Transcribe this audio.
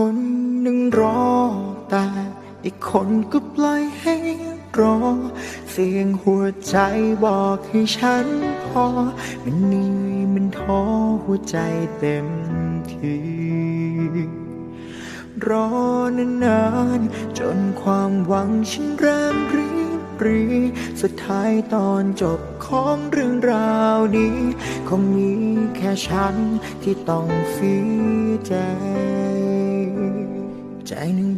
คนหนึ่งรอแต่อีกคนก็ปล่อยให้รอ เสียงหัวใจบอกให้ฉันพอ มันเหนื่อยมันท้อหัวใจเต็มทีรอนานๆจนความหวังฉันเริ่มรีบปรีสุดท้ายตอนจบของเรื่องราวนี้ คงมีแค่ฉันที่ต้องเสียใจ